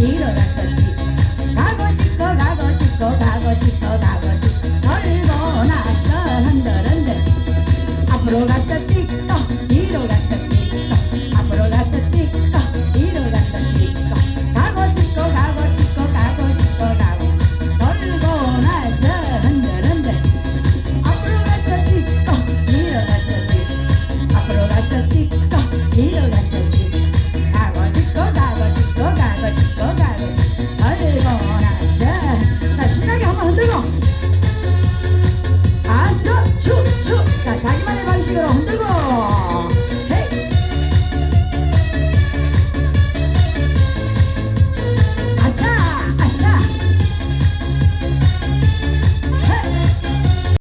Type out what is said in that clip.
일어났었지. 가고 싶어 가고 싶어 가고 싶고 가고 싶고 돌고 나서 흔들흔들. 앞으로 갔었지. 신나게 한번 흔들어